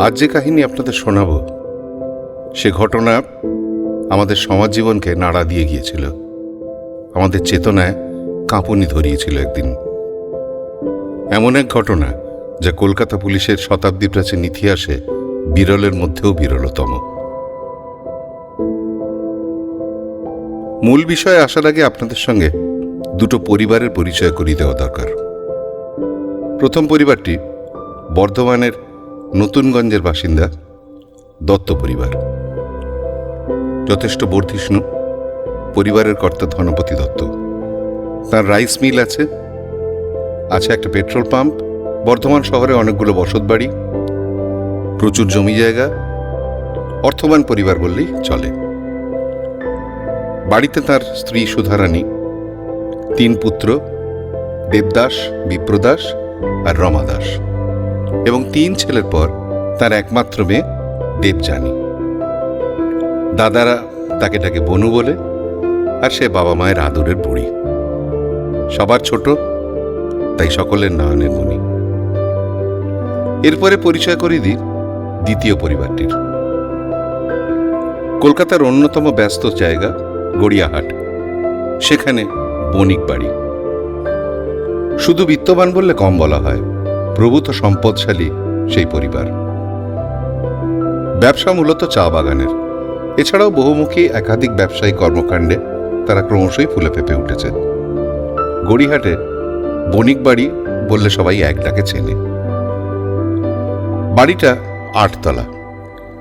আজ যে কাহিনী আপনাদের শোনাব, সে ঘটনা আমাদের সমাজ জীবনকে নাড়া দিয়ে গিয়েছিল। আমাদের চেতনায় কাঁপুনি ধরিয়েছিল একদিন। এমন এক ঘটনা যা কলকাতা পুলিশের শতাব্দী প্রাচীন ইতিহাসে বিরলের মধ্যেও বিরলতম। মূল বিষয়ে আসার আগে আপনাদের সঙ্গে দুটো পরিবারের পরিচয় করিয়ে দেওয়া দরকার। প্রথম পরিবারটি বর্ধমানের নতুনগঞ্জের বাসিন্দা দত্ত পরিবার। যথেষ্ট বর্ধিষ্ণু, পরিবারের কর্তা ধনপতি দত্ত। তার রাইস মিল আছে আছে একটা পেট্রোল পাম্প, বর্ধমান শহরে অনেকগুলো বসতবাড়ি, প্রচুর জমি জায়গা, অর্থবান পরিবার বললেই চলে। বাড়িতে তার স্ত্রী সুধারানী, তিন পুত্র, দেবদাস, বিপ্রদাস আর রমা দাস এবং তিন ছেলের পর তার একমাত্র মেয়ে দেবযানী। দাদারা তাকে ডাকে বনু বলে, আর সে বাবা মায়ের আদরের বুড়ি। সবার ছোট, তাই সকলের নয়নের মণি। এরপরে পরিচয় করিয়ে দিই দ্বিতীয় পরিবারটির। কলকাতার অন্যতম ব্যস্ত জায়গা গড়িয়াহাট। সেখানে বণিক বাড়ি। শুধু বিত্তবান বললে কম বলা হয়। প্রভূত সম্পদশালী সেই পরিবার। ব্যবসা মূলত চা বাগানের। এছাড়াও বহুমুখী একাধিক ব্যবসায়ী কর্মকাণ্ডে তারা ক্রমশই ফুলে ফেপে উঠেছে। গড়িহাটে বণিক বাড়ি বললে সবাই এক ডাকে চেনে। বাড়িটা আটতলা।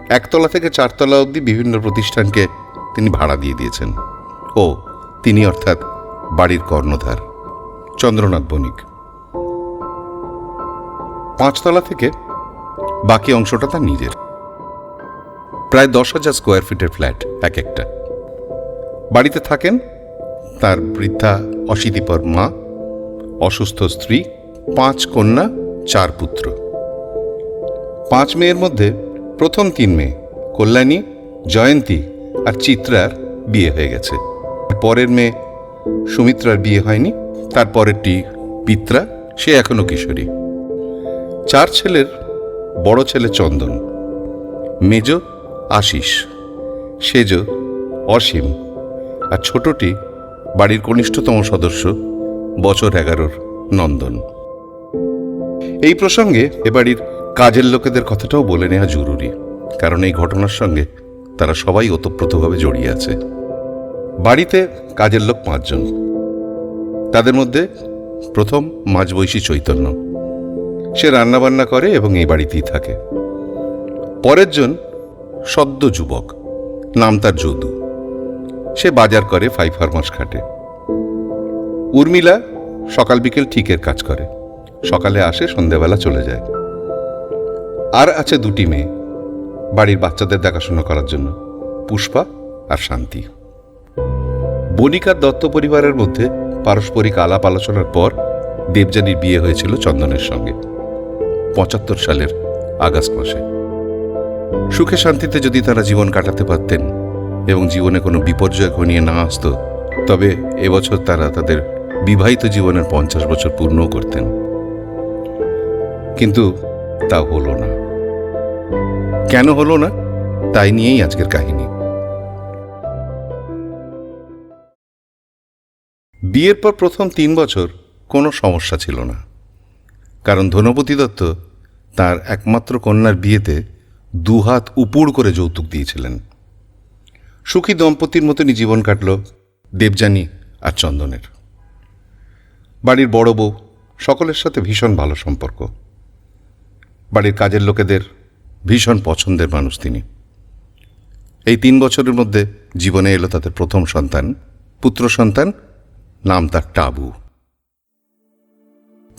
একতলা থেকে চারতলা অবধি বিভিন্ন প্রতিষ্ঠানকে তিনি ভাড়া দিয়ে দিয়েছেন। ও, তিনি অর্থাৎ বাড়ির কর্ণধার, চন্দ্রনাথ বণিক। পাঁচতলা থেকে বাকি অংশটা তার নিজের। প্রায় দশ হাজার স্কোয়ার ফিটের ফ্ল্যাট এক একটা। বাড়িতে থাকেন তার বৃদ্ধা অশীতিপর মা, অসুস্থ স্ত্রী, পাঁচ কন্যা, চার পুত্র। পাঁচ মেয়ের মধ্যে প্রথম তিন মেয়ে, কল্যাণী, জয়ন্তী আর চিত্রার বিয়ে হয়ে গেছে। পরের মেয়ে সুমিত্রার বিয়ে হয়নি তার পরেরটি পিত্রা, সে এখনও কিশোরী। চার ছেলের বড় ছেলে চন্দন, মেজ আশিস, সেজ অসীম আর ছোটটি বাড়ির কনিষ্ঠতম সদস্য বছর এগারোর নন্দন। এই প্রসঙ্গে এ বাড়ির কাজের লোকেদের কথাটাও বলে নেওয়া জরুরি, কারণ এই ঘটনার সঙ্গে তারা সবাই ওতপ্রোতভাবে জড়িয়ে আছে। বাড়িতে কাজের লোক পাঁচজন, তাদের মধ্যে প্রথম মাঝবয়সী চৈতন্য। সে রান্নাবান্না করে এবং এই বাড়িতেই থাকে। পরের জন সদ্য যুবক, নাম তার যদু। সে বাজার করে ফাইভ ফার্মাস খাটে। উর্মিলা সকাল বিকেল ঠিকের কাজ করে। সকালে আসে, সন্ধেবেলা চলে যায়। আর আছে দুটি মেয়ে, বাড়ির বাচ্চাদের দেখাশোনা করার জন্য, পুষ্পা আর শান্তি। বণিকার দত্ত পরিবারের মধ্যে পারস্পরিক আলাপ আলোচনার পর দেবযানীর বিয়ে হয়েছিল চন্দনের সঙ্গে। সালের আগস্ট মাসে। সুখে শান্তিতে যদি তারা জীবন কাটাতে পারতেন এবং জীবনে কোনো বিপর্যয় ঘনিয়ে না আসতো, তবে এবছর তারা তাদের বিবাহিত জীবনের পঞ্চাশ বছর পূর্ণও করতেন। কিন্তু তা হলো না। কেন হলো না? তাই নিয়েই আজকের কাহিনী। বিয়ের পর প্রথম তিন বছর কোনো সমস্যা ছিল না। কারণ ধনপতি দত্ত তার একমাত্র কন্যার বিয়েতে দুহাত উপুড় করে যৌতুক দিয়েছিলেন। সুখী দম্পতির মতনই জীবন কাটল দেবযানী আর চন্দনের। বাড়ির বড় বউ, সকলের সাথে ভীষণ ভালো সম্পর্ক। বাড়ির কাজের লোকেদের ভীষণ পছন্দের মানুষ তিনি। এই তিন বছরের মধ্যে জীবনে এলো তাদের প্রথম সন্তান, পুত্র সন্তান, নাম তার টাবু।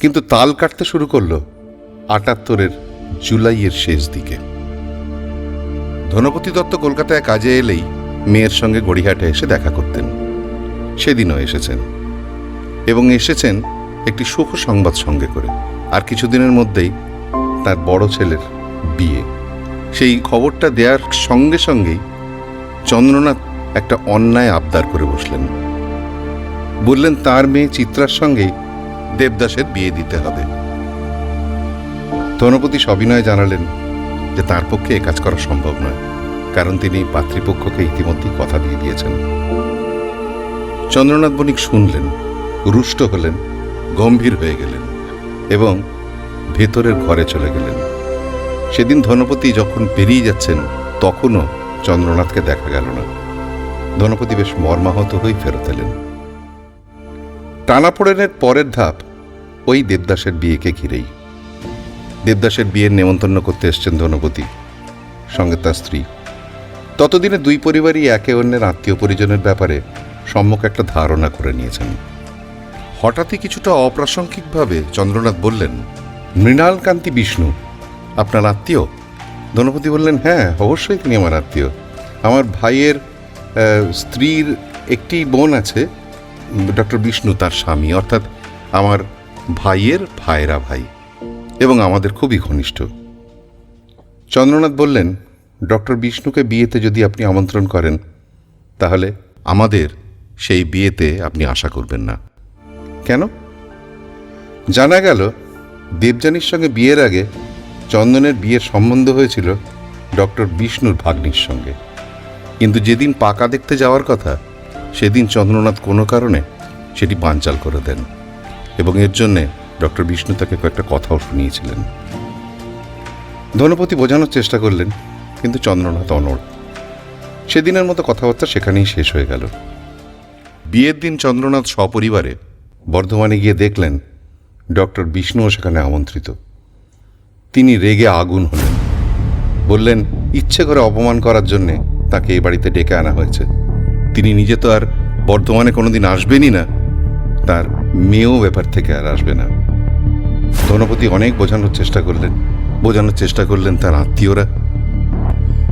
কিন্তু তাল কাটতে শুরু করল আটাত্তরের জুলাইয়ের শেষ দিকে। ধনপতি দত্ত কলকাতায় কাজে এলেই মেয়ের সঙ্গে গড়িহাটে এসে দেখা করতেন। সেদিনও এসেছেন। এবং এসেছেন একটি সুখ সংবাদ সঙ্গে করে। আর কিছুদিনের মধ্যেই তার বড় ছেলের বিয়ে। সেই খবরটা দেওয়ার সঙ্গে সঙ্গেই চন্দ্রনাথ একটা অন্যায় আবদার করে বসলেন। বললেন, তার মেয়ে চিত্রার সঙ্গেই দেবদাসের বিয়ে দিতে হবে। ধনপতি সবিনয় জানালেন যে তার পক্ষে এ কাজ করা সম্ভব নয়, কারণ তিনি পাত্রীপক্ষকে ইতিমধ্যেই কথা দিয়ে দিয়েছেন। চন্দ্রনাথ বণিক শুনলেন, রুষ্ট হলেন, গম্ভীর হয়ে গেলেন এবং ভেতরের ঘরে চলে গেলেন। সেদিন ধনপতি যখন বেরিয়ে যাচ্ছেন, তখনও চন্দ্রনাথকে দেখা গেল না। ধনপতি বেশ মর্মাহত হয়ে ফেরত এলেন। টানাপোড়েনের পরের ধাপ ওই দেবদাসের বিয়েকে ঘিরেই। দেবদাসের বিয়ের নেমন্তন্ন করতে এসছেন ধনপতি, সঙ্গে তার স্ত্রী। ততদিনে দুই পরিবারই একে অন্যের আত্মীয় পরিজনের ব্যাপারে সম্মুখ একটা ধারণা করে নিয়েছেন। হঠাৎই কিছুটা অপ্রাসঙ্গিকভাবে চন্দ্রনাথ বললেন মৃণালকান্তি বিষ্ণু, আপনার আত্মীয়? ধনপতি বললেন হ্যাঁ অবশ্যই তিনি আমার আত্মীয়। আমার ভাইয়ের স্ত্রীর একটি বোন আছে ডক্টর বিষ্ণু তার স্বামী, অর্থাৎ আমার ভাইয়ের ভাইরা ভাই এবং আমাদের খুবই ঘনিষ্ঠ। চন্দ্রনাথ বললেন, ডক্টর বিষ্ণুকে বিয়েতে যদি আপনি আমন্ত্রণ করেন, তাহলে আমাদের সেই বিয়েতে আপনি আশা করবেন না। কেন? জানা গেল, দেবযানীর সঙ্গে বিয়ের আগে চন্দনের বিয়ের সম্বন্ধ হয়েছিল ডক্টর বিষ্ণুর ভাগ্নির সঙ্গে। কিন্তু যেদিন পাকা দেখতে যাওয়ার কথা সেদিন চন্দ্রনাথ কোনো কারণে সেটি বানচাল করে দেন এবং এর জন্যে ডক্টর বিষ্ণু তাকে কয়েকটা কথাও শুনিয়েছিলেন। ধনপতি বোঝানোর চেষ্টা করলেন, কিন্তু চন্দ্রনাথ অনড়। সেদিনের মতো কথাবার্তা সেখানেই শেষ হয়ে গেল। বিয়ের দিন চন্দ্রনাথ সপরিবারে বর্ধমানে গিয়ে দেখলেন, ডক্টর বিষ্ণুও সেখানে আমন্ত্রিত। তিনি রেগে আগুন হলেন। বললেন, ইচ্ছে করে অপমান করার জন্যে তাকে এই বাড়িতে ডেকে আনা হয়েছে। তিনি নিজে তো আর বর্ধমানে কোনোদিন আসবেনই না। তার মেয়েও ব্যাপার থেকে আর আসবে না। ধনপতি অনেক বোঝানোর চেষ্টা করলেন, বোঝানোর চেষ্টা করলেন তার আত্মীয়রা।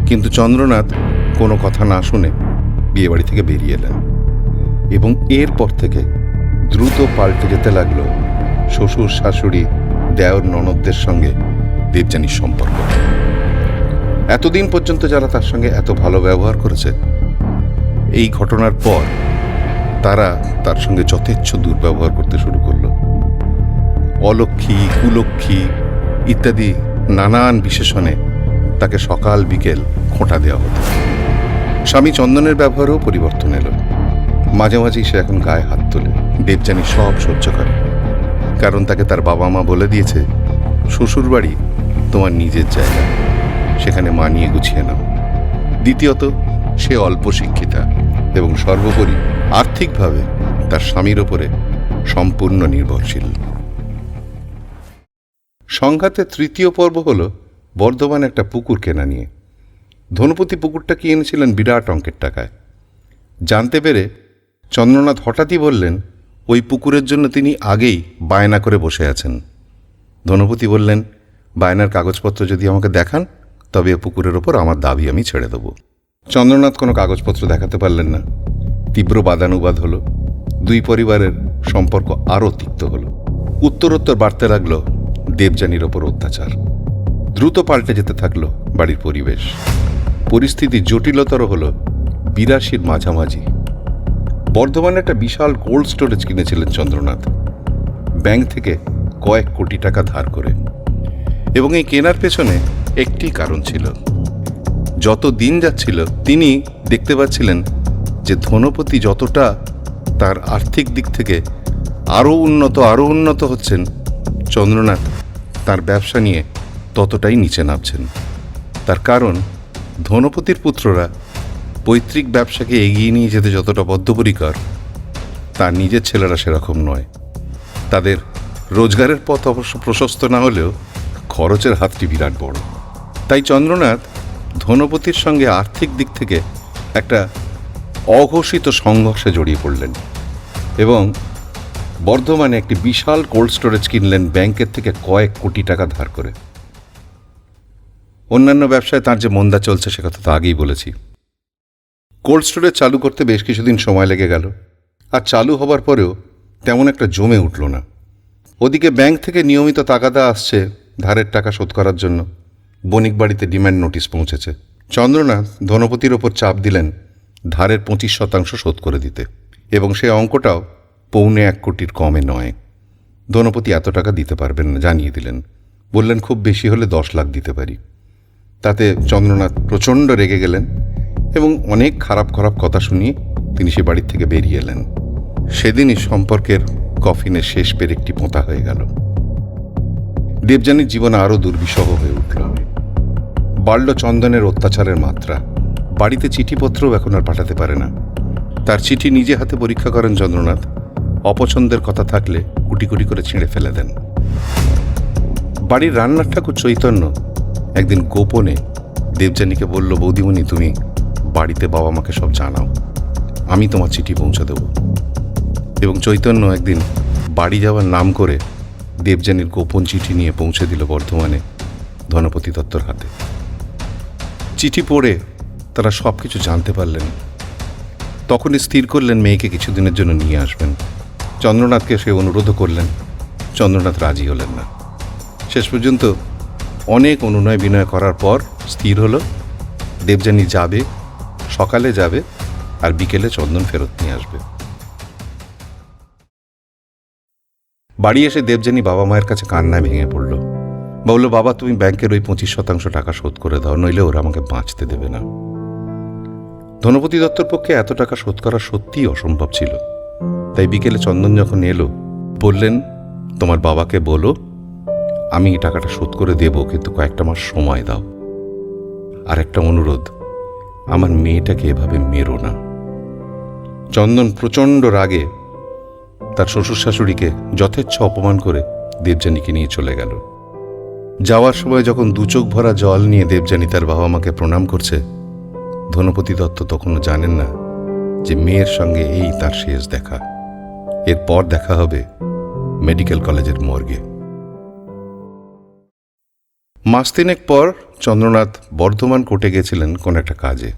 কিন্তু চন্দ্রনাথ কোনো কথা না শুনে বিয়েবাড়ি থেকে বেরিয়ে এলেন এবং এরপর থেকে দ্রুত পাল্টে যেতে লাগল শ্বশুর, শাশুড়ি, দেওর, ননদদের সঙ্গে দেবযানীর সম্পর্ক। এতদিন পর্যন্ত যারা তার সঙ্গে এত ভালো ব্যবহার করেছে এই ঘটনার পর তারা তার সঙ্গে যথেচ্ছ দুর্ব্যবহার করতে শুরু করল। অলক্ষী কুলক্ষী ইত্যাদি নানান বিশেষণে তাকে সকাল বিকেল খোঁটা দেওয়া হতো। স্বামী চন্দনের ব্যবহারেও পরিবর্তন এলো। মাঝে মাঝেই সে এখন গায়ে হাত তোলে, দেবযানী সব সহ্য করে। কারণ তাকে তার বাবা মা বলে দিয়েছে, শ্বশুর বাড়ি তোমার নিজের জায়গা, সেখানে মানিয়ে গুছিয়ে নাও। দ্বিতীয়ত, সে অল্প শিক্ষিতা। এবং সর্বোপরি আর্থিকভাবে তার স্বামীর ওপরে সম্পূর্ণ নির্ভরশীল। সংঘাতের তৃতীয় পর্ব হল বর্ধমান একটা পুকুর কেনা নিয়ে। ধনপতি পুকুরটা কিনেছিলেন বিরাট অঙ্কের টাকায়। জানতে পেরে চন্দ্রনাথ হঠাৎই বললেন, ওই পুকুরের জন্য তিনি আগেই বায়না করে বসে আছেন। ধনপতি বললেন, বায়নার কাগজপত্র যদি আমাকে দেখান, তবে এ পুকুরের ওপর আমার দাবি আমি ছেড়ে দেব। চন্দ্রনাথ কোনো কাগজপত্র দেখাতে পারলেন না। তীব্র বাদানুবাদ হলো। দুই পরিবারের সম্পর্ক আরও তিক্ত হলো। উত্তরোত্তর বাড়তে লাগল দেবযানীর ওপর অত্যাচার। দ্রুত পাল্টে যেতে থাকল বাড়ির পরিবেশ। পরিস্থিতি জটিলতর হলো বিরাশির মাঝামাঝি। বর্ধমানে একটা বিশাল কোল্ড স্টোরেজ কিনেছিলেন চন্দ্রনাথ। ব্যাংক থেকে কয়েক কোটি টাকা ধার করে। এবং এই কেনার পেছনে একটি কারণ ছিল। যত দিন যাচ্ছিল, তিনি দেখতে পাচ্ছিলেন যে ধনপতি যতটা তার আর্থিক দিক থেকে আরও উন্নত আরও উন্নত হচ্ছেন, চন্দ্রনাথ তার ব্যবসা নিয়ে ততটাই নিচে নামছেন। তার কারণ, ধনপতির পুত্ররা পৈতৃক ব্যবসাকে এগিয়ে নিয়ে যেতে যতটা বদ্ধপরিকর তার নিজের ছেলেরা সেরকম নয়। তাদের রোজগারের পথ অবশ্য প্রশস্ত না হলেও খরচের হাতটি বিরাট বড়। তাই চন্দ্রনাথ ধনপতির সঙ্গে আর্থিক দিক থেকে একটা অঘোষিত সংঘর্ষে জড়িয়ে পড়লেন এবং বর্ধমানে একটি বিশাল কোল্ড স্টোরেজ কিনলেন ব্যাংকের থেকে কয়েক কোটি টাকা ধার করে। অন্যান্য ব্যবসায় তার যে মন্দা চলছে সে কথা তো আগেই বলেছি। কোল্ড স্টোরেজ চালু করতে বেশ কিছুদিন সময় লেগে গেল, আর চালু হবার পরেও তেমন একটা জমে উঠল না। ওদিকে ব্যাংক থেকে নিয়মিত তাগাদা আসছে ধারের টাকা শোধ করার জন্য। বণিক বাড়িতে ডিম্যান্ড নোটিশ পৌঁছেছে। চন্দ্রনাথ ধনপতির ওপর চাপ দিলেন ধারের পঁচিশ শতাংশ শোধ করে দিতে এবং সে অঙ্কটাও পৌনে এক কোটির কমে নয়। ধনপতি এত টাকা দিতে পারবেন না, জানিয়ে দিলেন। বললেন, খুব বেশি হলে দশ লাখ দিতে পারি। তাতে চন্দ্রনাথ প্রচণ্ড রেগে গেলেন এবং অনেক খারাপ খারাপ কথা শুনিয়ে তিনি সে বাড়ির থেকে বেরিয়ে এলেন। সেদিনই সম্পর্কের কফিনের শেষ পের একটি পোঁতা হয়ে গেল। দেবযানীর জীবন আরও দুর্বিষহ হয়ে উঠল। বাড়ল চন্দনের অত্যাচারের মাত্রা। বাড়িতে চিঠিপত্রও এখন আর পাঠাতে পারে না। তার চিঠি নিজে হাতে পরীক্ষা করেন চন্দ্রনাথ। অপছন্দের কথা থাকলে কুটি কুটি করে ছিঁড়ে ফেলে দেন। বাড়ির রান্নার ঠাকুর চৈতন্য একদিন গোপনে দেবযানীকে বলল, বৌদিমণি, তুমি বাড়িতে বাবা মাকে সব জানাও। আমি তোমার চিঠি পৌঁছে দেব। এবং চৈতন্য একদিন বাড়ি যাওয়ার নাম করে দেবযানীর গোপন চিঠি নিয়ে পৌঁছে দিল বর্ধমানে ধনপতি দত্তর হাতে। চিঠি পড়ে তারা সব কিছু জানতে পারলেন। তখনই স্থির করলেন মেয়েকে কিছুদিনের জন্য নিয়ে আসবেন। চন্দ্রনাথকে সে অনুরোধও করলেন, চন্দ্রনাথ রাজি হলেন না। শেষ পর্যন্ত অনেক অনুনয় বিনয় করার পর স্থির হলো, দেবযানী যাবে, সকালে যাবে আর বিকেলে চন্দন ফেরত নিয়ে আসবে। বাড়ি এসে দেবযানী বাবা মায়ের কাছে কান্নায় ভেঙে পড়ল। বলল, বাবা, তুমি ব্যাংকের ওই পঁচিশ শতাংশ টাকা শোধ করে দাও, নইলে ওরা আমাকে বাঁচতে দেবে না। ধনপতি দত্তর পক্ষে এত টাকা শোধ করা সত্যিই অসম্ভব ছিল। তাই বিকেলে চন্দন যখন এলো, বললেন, তোমার বাবাকে বলো, আমি এই টাকাটা শোধ করে দেব, কিন্তু কয়েকটা মাস সময় দাও। আর একটা অনুরোধ, আমার মেয়েটাকে এভাবে মেরো না। চন্দন প্রচণ্ড রাগে তার শ্বশুর শাশুড়িকে যথেচ্ছ অপমান করে দেবযানীকে নিয়ে চলে গেল। যাওয়ার সময় যখন দু চোখ ভরা জল নিয়ে দেবযানী তার বাবা মাকে প্রণাম করছে, ধনপতি দত্ত তখনও জানেন না যে মেয়ের সঙ্গে এই তার শেষ দেখা। এরপর দেখা হবে মেডিকেল কলেজের মর্গে। মাস তিনেক পর চন্দ্রনাথ বর্ধমান কোর্টে গেছিলেন কোন একটা কাজে।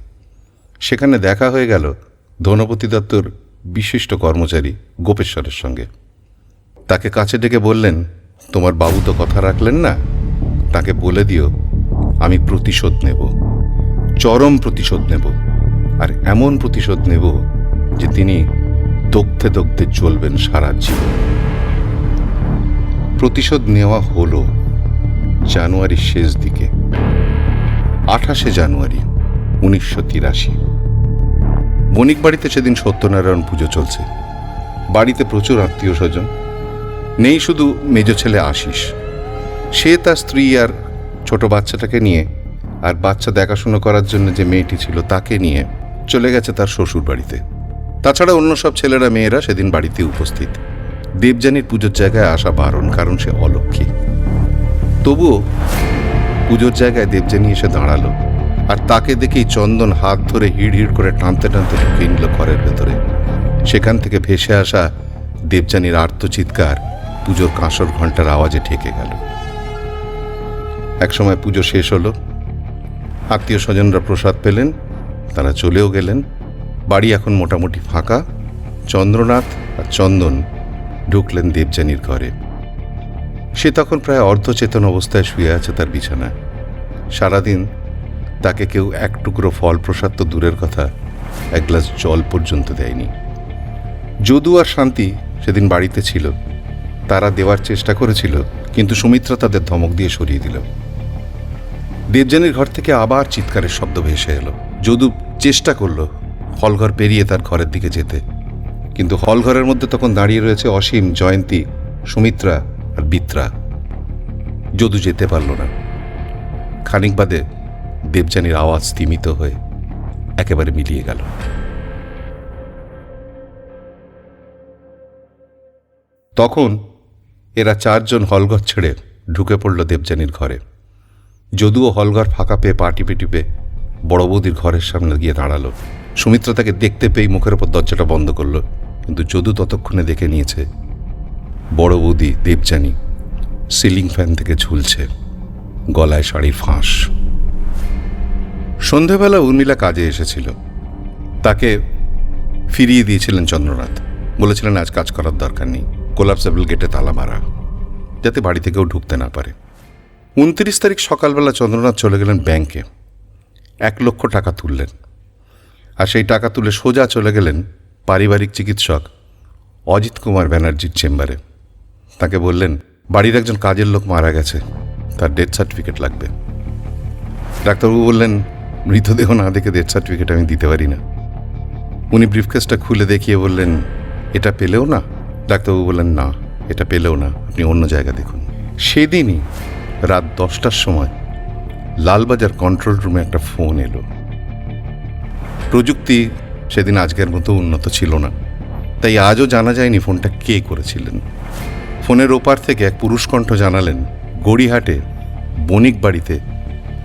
সেখানে দেখা হয়ে গেল ধনপতি দত্তর বিশিষ্ট কর্মচারী গোপেশ্বরের সঙ্গে। তাকে কাছে ডেকে বললেন, তোমার বাবু তো কথা রাখলেন না? তাকে বলে দিও, আমি প্রতিশোধ নেব, চরম প্রতিশোধ নেব, আর এমন প্রতিশোধ নেব যে তিনি দগ্ধে দগ্ধে চলবেন সারা জীবন। প্রতিশোধ নেওয়া হলো জানুয়ারির শেষ দিকে, আঠাশে জানুয়ারি উনিশশো তিরাশি। বণিক বাড়িতে সেদিন সত্যনারায়ণ পুজো চলছে। বাড়িতে প্রচুর আত্মীয় স্বজন। নেই শুধু মেজ ছেলে আশিস। সে তার স্ত্রী আর ছোট বাচ্চাটাকে নিয়ে আর বাচ্চা দেখাশুনো করার জন্য যে মেয়েটি ছিল তাকে নিয়ে চলে গেছে তার শ্বশুর বাড়িতে তাছাড়া অন্য সব ছেলেরা মেয়েরা সেদিন বাড়িতে উপস্থিত। দেবযানীর পুজোর জায়গায় আসা বারণ, কারণ সে অলক্ষী তবুও পুজোর জায়গায় দেবযানী এসে দাঁড়াল আর তাকে দেখেই চন্দন হাত ধরে হিড় হিড় করে টানতে টানতে ঢুকিয়ে নিল ঘরের ভেতরে। সেখান থেকে ভেসে আসা দেবযানীর আর্তচিৎকার পুজোর কাঁসর ঘণ্টার আওয়াজে ঠেকে গেল। একসময় পুজো শেষ হলো। আত্মীয় স্বজনরা প্রসাদ পেলেন, তারা চলেও গেলেন। বাড়ি এখন মোটামুটি ফাঁকা। চন্দ্রনাথ আর চন্দন ঢুকলেন দেবযানীর ঘরে। সে তখন প্রায় অর্ধচেতন অবস্থায় শুয়ে আছে তার বিছানায়। সারাদিন তাকে কেউ এক টুকরো ফল প্রসাদ তো দূরের কথা, এক গ্লাস জল পর্যন্ত দেয়নি। যদু আর শান্তি সেদিন বাড়িতে ছিল। তারা দেওয়ার চেষ্টা করেছিল, কিন্তু সুমিত্রা তাদের ধমক দিয়ে সরিয়ে দিল। দেবযানীর ঘর থেকে আবার চিৎকারের শব্দ ভেসে এলো। যদু চেষ্টা করল হলঘর পেরিয়ে তার ঘরের দিকে যেতে। কিন্তু হলঘরের মধ্যে তখন দাঁড়িয়ে রয়েছে অসীম, জয়ন্তী, সুমিত্রা আর বিত্রা। যদু যেতে পারল না। খানিক বাদে দেবযানীর আওয়াজ স্তিমিত হয়ে একেবারে মিলিয়ে গেল। তখন এরা চারজন হলঘর ছেড়ে ঢুকে পড়ল দেবযানীর ঘরে। যদুও হলঘর ফাঁকা পেয়ে পা টিপে টিপে বড় বৌদির ঘরের সামনে গিয়ে দাঁড়াল। সুমিত্রা তাকে দেখতে পেয়ে মুখের ওপর দরজাটা বন্ধ করল, কিন্তু যদু ততক্ষণে দেখে নিয়েছে, বড় বৌদি দেবযানী সিলিং ফ্যান থেকে ঝুলছে, গলায় শাড়ির ফাঁস। সন্ধেবেলা উর্মিলা কাজে এসেছিল। তাকে ফিরিয়ে দিয়েছিলেন চন্দ্রনাথ। বলেছিলেন, আজ কাজ করার দরকার নেই। কোলাপসেবল গেটে তালা মারা, যাতে বাড়ি থেকেও ঢুকতে না পারে। উনত্রিশ তারিখ সকালবেলা চন্দ্রনাথ চলে গেলেন ব্যাংকে। এক লক্ষ টাকা তুললেন। আর সেই টাকা তুলে সোজা চলে গেলেন পারিবারিক চিকিৎসক অজিত কুমার ব্যানার্জির চেম্বারে। তাকে বললেন, বাড়ির একজন কাজের লোক মারা গেছে, তার ডেথ সার্টিফিকেট লাগবে। ডাক্তারবাবু বললেন, মৃতদেহ না দেখে ডেথ সার্টিফিকেট আমি দিতে পারি না। উনি ব্রিফকেসটা খুলে দেখিয়ে বললেন, এটা পেলেও না ডাক্তারবাবু বললেন, না, এটা পেলেও না, আপনি অন্য জায়গা দেখুন। সেদিনই রাত দশটার সময় লালবাজার কন্ট্রোল রুমে একটা ফোন এলো। প্রযুক্তি সেদিন আজকের মতো উন্নত ছিল না, তাই আজও জানা যায়নি ফোনটা কে করেছিলেন। ফোনের ওপার থেকে এক পুরুষ কণ্ঠ জানালেন, গড়িহাটে বণিক বাড়িতে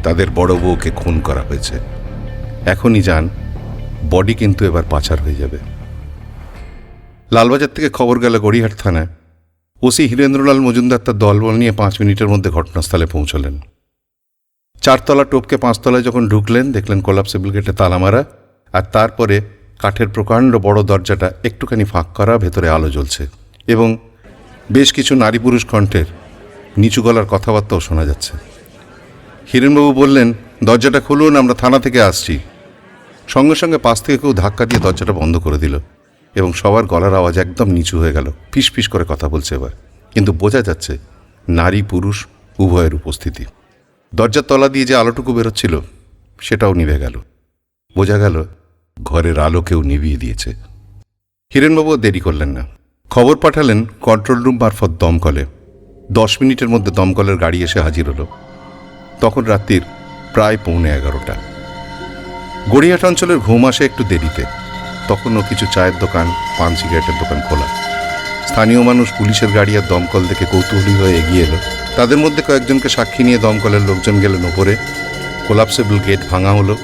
তাদের বড় বউকে খুন করা হয়েছে। এখনই যান বডি কিন্তু এবার পাচার হয়ে যাবে। লালবাজার থেকে খবর গেল গড়িহাট থানায়। ওসি হীরেন্দ্রলাল মজুমদার তার দলবল নিয়ে পাঁচ মিনিটের মধ্যে ঘটনাস্থলে পৌঁছলেন। চারতলা টোপকে পাঁচতলায় যখন ঢুকলেন, দেখলেন কোলাপসেবল গেটে তালা মারা আর তারপরে কাঠের প্রকাণ্ড বড় দরজাটা একটুখানি ফাঁক করা, ভেতরে আলো জ্বলছে এবং বেশ কিছু নারী পুরুষ কণ্ঠের নিচু গলার কথাবার্তাও শোনা যাচ্ছে। হিরেনবাবু বললেন, দরজাটা খুলুন, আমরা থানা থেকে আসছি। সঙ্গে সঙ্গে পাশ থেকে কেউ ধাক্কা দিয়ে দরজাটা বন্ধ করে দিল। এবং সবার গলার আওয়াজ একদম নিচু হয়ে গেল। ফিস ফিস করে কথা বলছে এবার। কিন্তু বোঝা যাচ্ছে, নারী পুরুষ উভয়ের উপস্থিতি। দরজার তলা দিয়ে যে আলোটুকু বেরোচ্ছিল, সেটাও নিভে গেল। বোঝা গেল, ঘরের আলো কেউ নিভিয়ে দিয়েছে। হিরেনবাবু দেরি করলেন না। খবর পাঠালেন কন্ট্রোল রুম মারফত দমকলে। দশ মিনিটের মধ্যে দমকলের গাড়ি এসে হাজির হলো। তখন রাত্রির প্রায় পৌনে এগারোটা। গড়িয়াহাট অঞ্চলের ঘুম আসে একটু দেরিতে। তখনও কিছু চায়ের দোকান, পান সিগারেটের দোকান খোলা। স্থানীয় মানুষ পুলিশের গাড়ি আর দমকল দেখে কৌতূহলী হয়ে এগিয়ে এলো। তাদের মধ্যে কয়েকজনকে সাক্ষী নিয়ে দমকলের লোকজন গেলেন ওপরে। কোলাপসেবল গেট ভাঙা হলো,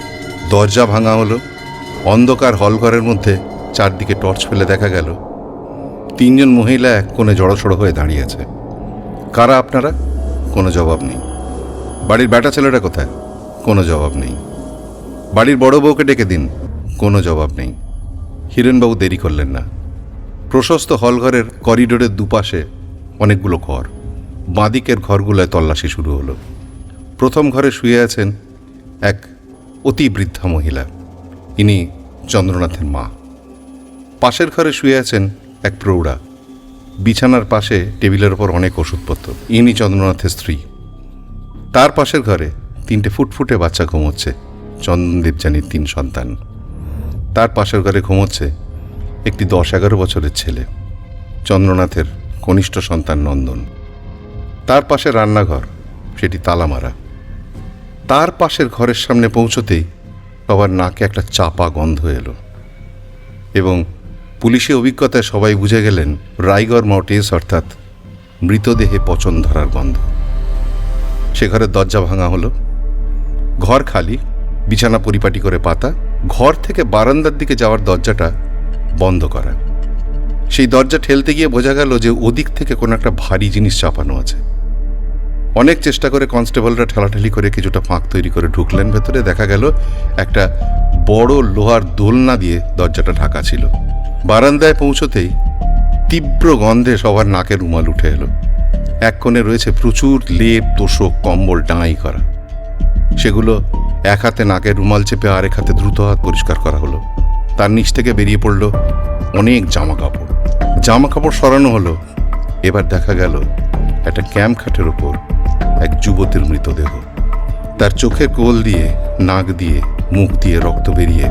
দরজা ভাঙা হলো, অন্ধকার হলঘরের মধ্যে চারদিকে টর্চ ফেলে দেখা গেল। তিনজন মহিলা এক কোণে জড়সড়ো হয়ে দাঁড়িয়ে আছে। কারা আপনারা? কোনো জবাব নেই। বাড়ির ব্যাটা ছেলেটা কোথায়? কোনো জবাব নেই। বাড়ির বড় বউকে ডেকে দিন। কোনো জবাব নেই। হিরেনবাবু দেরি করলেন না। প্রশস্ত হলঘরের করিডোরের দুপাশে অনেকগুলো ঘর। বাঁদিকের ঘরগুলোয় তল্লাশি শুরু হলো। প্রথম ঘরে শুয়ে আছেন এক অতি বৃদ্ধা মহিলা। ইনি চন্দ্রনাথের মা। পাশের ঘরে শুয়ে আছেন এক প্রৌঢ়া। বিছানার পাশে টেবিলের ওপর অনেক ওষুধপত্র। ইনি চন্দ্রনাথের স্ত্রী। তার পাশের ঘরে তিনটে ফুটফুটে বাচ্চা ঘুমোচ্ছে। চন্দনদেব জানির তিন সন্তান। তার পাশের ঘরে ঘুমোচ্ছে একটি দশ এগারো বছরের ছেলে, চন্দ্রনাথের কনিষ্ঠ সন্তান নন্দন। তার পাশে রান্নাঘর, সেটি তালা মারা তার পাশের ঘরের সামনে পৌঁছতেই সবার নাকে একটা চাপা গন্ধ এলো এবং পুলিশি অভিজ্ঞতায় সবাই বুঝে গেলেন রাইগড় মর্টিস অর্থাৎ মৃতদেহে পচন ধরার গন্ধ। সে ঘরের দরজা ভাঙা হলো, ঘর খালি, বিছানা পরিপাটি করে পাতা ঘর থেকে বারান্দার দিকে যাওয়ার দরজাটা বন্ধ করা। সেই দরজা ঠেলতে গিয়ে বোঝা গেল যে ওদিক থেকে কোনো একটা ভারী জিনিস চাপানো আছে। অনেক চেষ্টা করে কনস্টেবলরা ঠেলাঠেলি করে কিছুটা ফাঁক তৈরি করে ঢুকলেন। ভেতরে দেখা গেল একটা বড় লোহার দোলনা দিয়ে দরজাটা ঢাকা ছিল। বারান্দায় পৌঁছতেই তীব্র গন্ধে সবার নাকে রুমাল উঠে এলো। এক কোণে রয়েছে প্রচুর লেপ, তোষক, কম্বল, ডাঁই করা। সেগুলো এক হাতে নাকে রুমাল চেপে আরেক হাতে দ্রুত হাত পরিষ্কার করা হলো। তার নিচ থেকে বেরিয়ে পড়ল অনেক জামা কাপড় জামা কাপড় সরানো হলো। এবার দেখা গেল একটা ক্যাম্প খাটের ওপর এক যুবতীর মৃতদেহ। তার চোখের কোল দিয়ে, নাক দিয়ে, মুখ দিয়ে রক্ত বেরিয়ে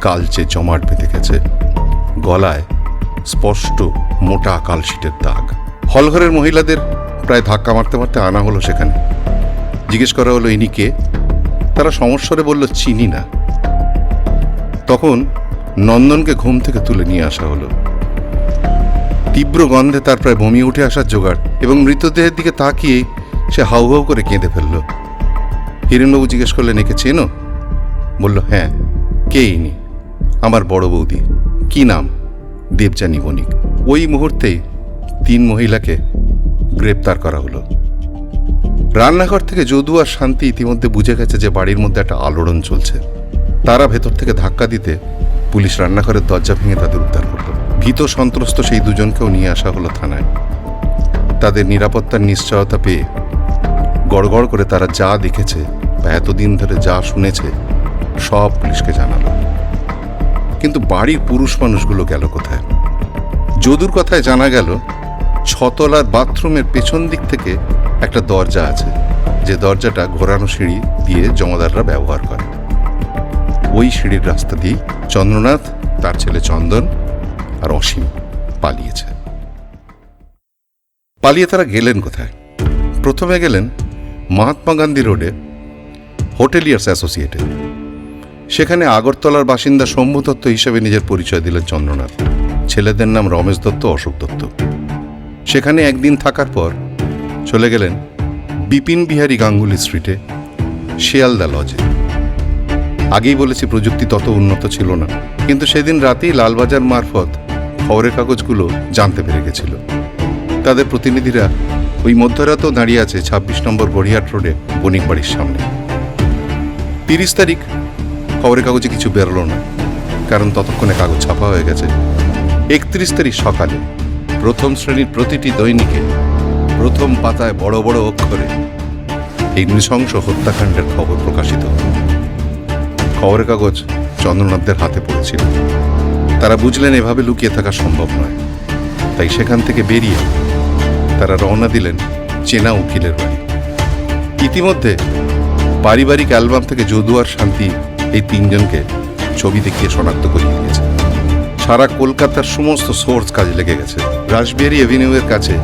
কালচে জমাট বেঁধে গেছে। গলায় স্পষ্ট মোটা কালশিটের দাগ। হলঘরের মহিলাদের প্রায় ধাক্কা মারতে মারতে আনা হলো সেখানে। জিজ্ঞেস করা হলো, ইনি কে? তারা সমস্বরে বলল, চিনি না। তখন নন্দনকে ঘুম থেকে তুলে নিয়ে আসা হলো। তীব্র গন্ধে তার প্রায় বমি উঠে আসার জোগাড় এবং মৃতদেহের দিকে তাকিয়ে সে হাউ হাউ করে কেঁদে ফেলল। হিরেনবাবু জিজ্ঞেস করলেন, একে চেনো? বলল হ্যাঁ কে ইনি? আমার বড় বৌদি। কি নাম? দেবযানী বণিক। ওই মুহূর্তেই তিন মহিলাকে গ্রেপ্তার করা হলো। রান্নাঘর থেকে যদু আর শান্তি ইতিমধ্যে বুঝে গেছে যে বাড়ির মধ্যে একটা আলোড়ন চলছে। তারা ভেতর থেকে ধাক্কা দিতে পুলিশ রান্নাঘরের দরজা ভেঙে তাদের উদ্ধার করল। ভীত সন্ত্রস্ত সেই দুজনকেও নিয়ে আসা হলো থানায়। তাদের নিরাপত্তার নিশ্চয়তা পেয়ে গড়গড় করে তারা যা দেখেছে বা এতদিন ধরে যা শুনেছে, সব পুলিশকে জানালো। কিন্তু বাড়ির পুরুষ মানুষগুলো গেল কোথায়? যদুর কথায় জানা গেল ছতলার বাথরুমের পেছন দিক থেকে একটা দরজা আছে। যে দরজাটা ঘোরানো সিঁড়ি দিয়ে জমাদাররা ব্যবহার করে। ওই সিঁড়ির রাস্তা দিয়েই চন্দ্রনাথ, তার ছেলে চন্দন আর অসীম পালিয়েছে। পালিয়ে তারা গেলেন কোথায়? প্রথমে গেলেন মহাত্মা গান্ধী রোডে, হোটেলিয়ার্স অ্যাসোসিয়েটে। সেখানে আগরতলার বাসিন্দা শম্ভু দত্ত হিসেবে নিজের পরিচয় দিলেন চন্দ্রনাথ। ছেলেদের নাম রমেশ দত্ত, অশোক দত্ত। সেখানে একদিন থাকার পর চলে গেলেন বিপিন বিহারী গাঙ্গুলি স্ট্রিটে, শিয়ালদা লজে। আগেই বলেছি, প্রযুক্তি তত উন্নত ছিল না। কিন্তু সেদিন রাতেই লালবাজার মারফত খবরের কাগজগুলো জানতে পেরে গেছিল। তাদের প্রতিনিধিরা ওই মধ্যরাতেও দাঁড়িয়ে আছে ছাব্বিশ নম্বর গড়িয়াট রোডে বণিক বাড়ির সামনে। তিরিশ তারিখ খবরের কাগজে কিছু বেরোলো না, কারণ ততক্ষণে কাগজ ছাপা হয়ে গেছে। একত্রিশ তারিখ সকালে প্রথম শ্রেণির প্রতিটি দৈনিকে প্রথম পাতায় বড় বড় অক্ষরে এই নৃশংস হত্যাকাণ্ডের খবর প্রকাশিত খবরের কাগজ চন্দ্রনাথদের হাতে পড়েছিল। তারা বুঝলেন এভাবে লুকিয়ে থাকা সম্ভব নয়। তাই সেখান থেকে বেরিয়ে তারা রওনা দিলেন চেনা উকিলের বাড়ি। ইতিমধ্যে পারিবারিক অ্যালবাম থেকে যদুয়ার শান্তি এই তিনজনকে ছবি দেখিয়ে শনাক্ত করিয়ে দিয়েছে। সারা কলকাতার সমস্ত সোর্স কাজে লেগে গেছে। রাসবিহারি এভিনিউয়ের কাছে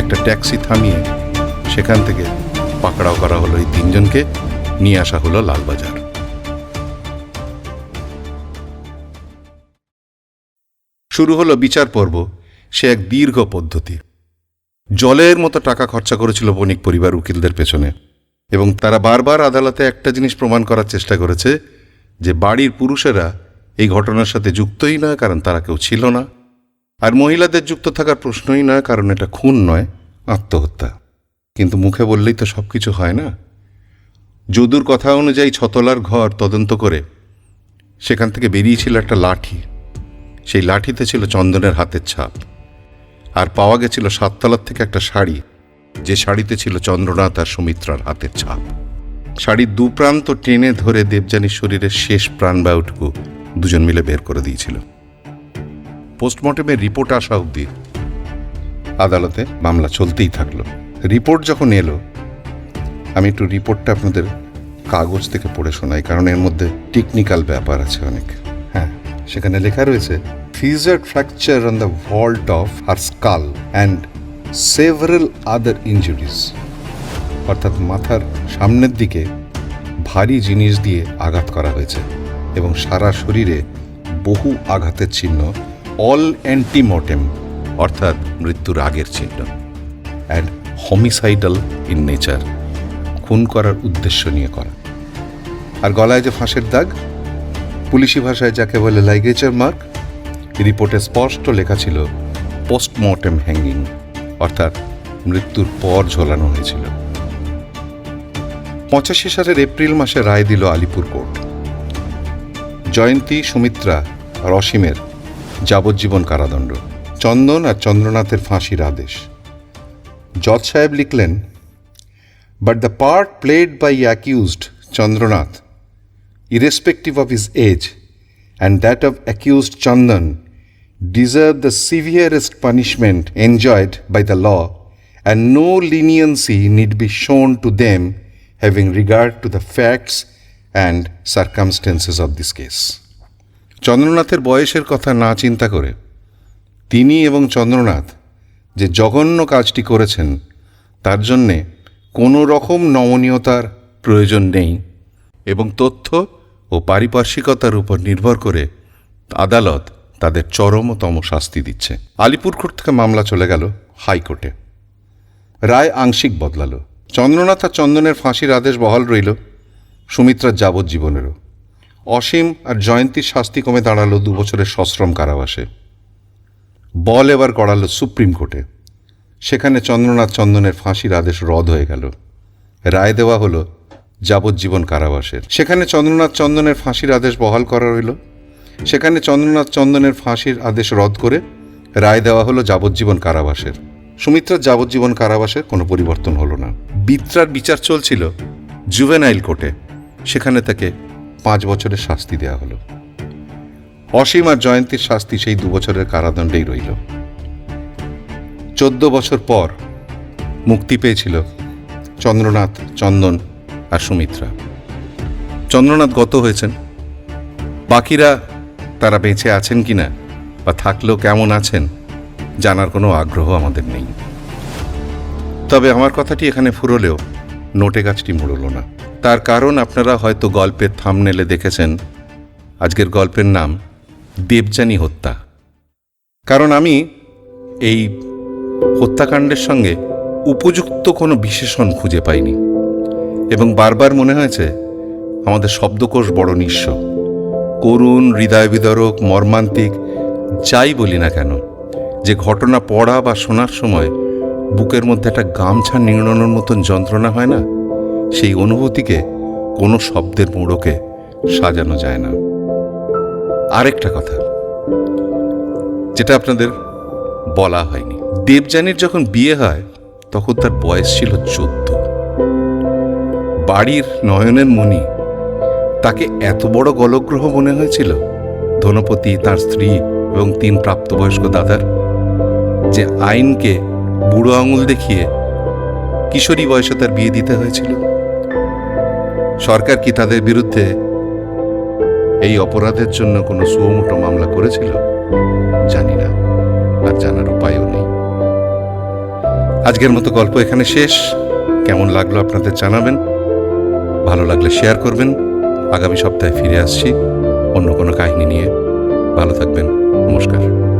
একটা ট্যাক্সি থামিয়ে সেখান থেকে পাকড়াও করা হলো এই তিনজনকে, নিয়ে আসা হলো লালবাজার। শুরু হলো বিচার পর্ব, সে এক দীর্ঘ পদ্ধতি। জলের মতো টাকা খরচা করেছিল বণিক পরিবার উকিলদের পেছনে, এবং তারা বারবার আদালতে একটা জিনিস প্রমাণ করার চেষ্টা করেছে, যে বাড়ির পুরুষেরা এই ঘটনার সাথে যুক্তই নয় কারণ তারা কেউ ছিল না। আর মহিলাদের যুক্ত থাকার প্রশ্নই নয়, কারণ এটা খুন নয়, আত্মহত্যা। কিন্তু মুখে বললেই তো সব কিছু হয় না। যদুর কথা অনুযায়ী ছতলার ঘর তদন্ত করে সেখান থেকে বেরিয়েছিল একটা লাঠি। সেই লাঠিতে ছিল চন্দনের হাতের ছাপ। আর পাওয়া গেছিল সাততলার থেকে একটা শাড়ি, যে শাড়িতে ছিল চন্দ্রনাথ আর সুমিত্রার হাতের ছাপ। শাড়ির দুপ্রান্ত টেনে ধরে দেবযানীর শরীরের শেষ প্রাণবায়ুটুকু দুজন মিলে বের করে দিয়েছিল। পোস্টমর্টমের রিপোর্ট আসা অবধি আদালতে মামলা চলতেই থাকল। রিপোর্ট যখন এলো, আমি একটু রিপোর্টটা আপনাদের কাগজ থেকে পড়ে শোনাই, কারণ এর মধ্যে টেকনিক্যাল ব্যাপার আছে অনেক। হ্যাঁ সেখানে লেখা রয়েছে fissure fracture on the vault of her skull and several other injuries অর্থাৎ মাথার সামনের দিকে ভারী জিনিস দিয়ে আঘাত করা হয়েছে। এবং সারা শরীরে বহু আঘাতের চিহ্ন অল অ্যান্টিমর্টেম অর্থাৎ মৃত্যুর আগের চিহ্ন অ্যান্ড হমিসাইডাল ইন নেচার খুন করার উদ্দেশ্য নিয়ে করা। আর গলায় যে ফাঁসের দাগ, পুলিশি ভাষায় যাকে বলে লাইগেচার মার্ক, রিপোর্টে স্পষ্ট লেখা ছিল পোস্টমর্টেম হ্যাঙ্গিং অর্থাৎ মৃত্যুর পর ঝোলানো হয়েছিল। পঁচাশি সালের এপ্রিল মাসে রায় দিল আলিপুর কোর্ট। জয়ন্তী, সুমিত্রা আর অসীমের যাবজ্জীবন কারাদণ্ড। চন্দন আর চন্দ্রনাথের ফাঁসির আদেশ। জজ সাহেব লিখলেন but the part played by accused Chandranath irrespective of his age and that of accused Chandan deserve the severest punishment enjoyed by the law and no leniency need be shown to them having regard to the facts and circumstances of this case চন্দ্রনাথের বয়সের কথা না চিন্তা করে তিনি এবং চন্দ্রনাথ যে জঘন্য কাজটি করেছেন, তার জন্যে কোনো রকম নমনীয়তার প্রয়োজন নেই এবং তথ্য ও পারিপার্শ্বিকতার উপর নির্ভর করে আদালত তাদের চরমতম শাস্তি দিচ্ছে। আলিপুর কোর্ট থেকে মামলা চলে গেল হাইকোর্টে। রায় আংশিক বদলালো। চন্দ্রনাথ আর চন্দনের ফাঁসির আদেশ বহাল রইল। সুমিত্রার যাবজ্জীবনেরও। অসীম আর জয়ন্তীর শাস্তি কমে দাঁড়াল দু বছরের সশ্রম কারাবাসে। বল এবার গড়ালো সুপ্রিম কোর্টে। সেখানে চন্দ্রনাথ চন্দনের ফাঁসির আদেশ রদ হয়ে গেল। রায় দেওয়া হলো যাবজ্জীবন কারাবাসের। সেখানে চন্দ্রনাথ চন্দনের ফাঁসির আদেশ বহাল করা রইল। সেখানে চন্দ্রনাথ চন্দনের ফাঁসির আদেশ রদ করে রায় দেওয়া হলো যাবজ্জীবন কারাবাসের। সুমিত্রার যাবজ্জীবন কারাবাসের কোনো পরিবর্তন হলো না। বিত্রার বিচার চলছিল জুভেনাইল কোর্টে। সেখানে তাকে পাঁচ বছরের শাস্তি দেওয়া হলো। অসীম আর জয়ন্তীর শাস্তি সেই দু বছরের কারাদণ্ডেই রইল। চোদ্দ বছর পর মুক্তি পেয়েছিল চন্দ্রনাথ, চন্দন আর সুমিত্রা। চন্দ্রনাথ গত হয়েছেন। বাকিরা তারা বেঁচে আছেন কিনা বা থাকলেও কেমন আছেন জানার কোনো আগ্রহ আমাদের নেই। তবে আমার কথাটি এখানে ফুরলেও নোটে গাছটি মুড়ল না। তার কারণ আপনারা হয়তো গল্পের থামনেলে দেখেছেন। আজকের গল্পের নাম, দেবযানী হত্যা। কারণ আমি এই হত্যাকাণ্ডের সঙ্গে উপযুক্ত কোনো বিশেষণ খুঁজে পাইনি। এবং বারবার মনে হয়েছে, আমাদের শব্দকোষ বড় নিঃস্ব। করুণ হৃদয় বিদরক মর্মান্তিক, যাই বলি না কেন, যে ঘটনা পড়া বা শোনার সময় বুকের মধ্যে একটা গামছা নিংড়ানোর মতন যন্ত্রণা হয় না? সেই অনুভূতিকে কোনো শব্দের মোড়কে সাজানো যায় না। আরেকটা কথা, যেটা আপনাদের বলা হয়নি। দেবযানীর যখন বিয়ে হয়, তখন তার বয়স ছিল চোদ্দ। বাড়ির নয়নের মণি তাকে এত বড় গলগ্রহ মনে হয়েছিল, ধনপতি তার স্ত্রী এবং তিন প্রাপ্তবয়স্ক দাদার, যে আইনকে বুড়ো আঙুল দেখিয়ে কিশোরী বয়সে তার বিয়ে দিতে হয়েছিল। সরকার কি তাদের বিরুদ্ধে এই অপরাধের জন্য কোনো সুমোটো মামলা করেছিল? জানি না, আর জানার উপায়ও নেই। আজকের মতো গল্প এখানে শেষ। কেমন লাগল আপনাদের জানাবেন? ভালো লাগলে শেয়ার করবেন। আগামী সপ্তাহে ফিরে আসছি অন্য কোনো কাহিনী নিয়ে। ভালো থাকবেন। নমস্কার।